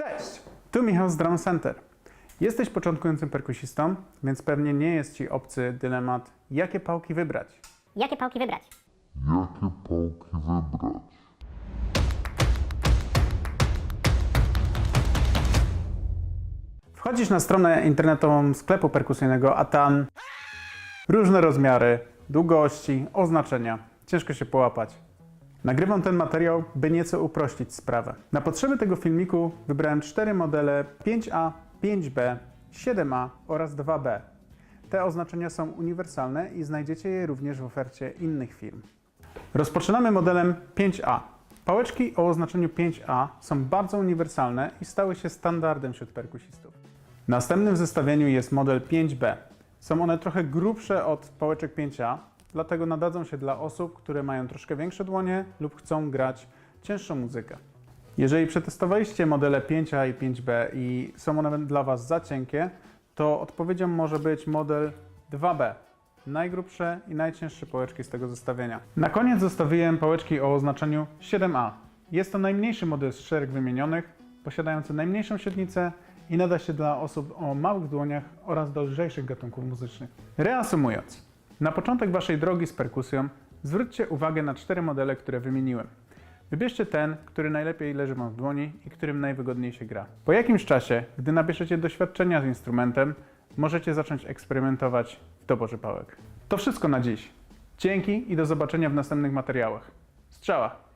Cześć! Tu Michał z Drum Center. Jesteś początkującym perkusistą, więc pewnie nie jest Ci obcy dylemat, jakie pałki wybrać. Jakie pałki wybrać? Jakie pałki wybrać? Wchodzisz na stronę internetową sklepu perkusyjnego, a tam różne rozmiary, długości, oznaczenia. Ciężko się połapać. Nagrywam ten materiał, by nieco uprościć sprawę. Na potrzeby tego filmiku wybrałem cztery modele 5A, 5B, 7A oraz 2B. Te oznaczenia są uniwersalne i znajdziecie je również w ofercie innych firm. Rozpoczynamy modelem 5A. Pałeczki o oznaczeniu 5A są bardzo uniwersalne i stały się standardem wśród perkusistów. Następnym w zestawieniu jest model 5B. Są one trochę grubsze od pałeczek 5A, dlatego nadadzą się dla osób, które mają troszkę większe dłonie lub chcą grać cięższą muzykę. Jeżeli przetestowaliście modele 5A i 5B i są one dla Was za cienkie, to odpowiedzią może być model 2B. Najgrubsze i najcięższe pałeczki z tego zestawienia. Na koniec zostawiłem pałeczki o oznaczeniu 7A. Jest to najmniejszy model z czterech wymienionych, posiadający najmniejszą średnicę i nada się dla osób o małych dłoniach oraz do lżejszych gatunków muzycznych. Reasumując, na początek Waszej drogi z perkusją zwróćcie uwagę na cztery modele, które wymieniłem. Wybierzcie ten, który najlepiej leży Wam w dłoni i którym najwygodniej się gra. Po jakimś czasie, gdy nabierzecie doświadczenia z instrumentem, możecie zacząć eksperymentować w doborze pałek. To wszystko na dziś. Dzięki i do zobaczenia w następnych materiałach. Strzała!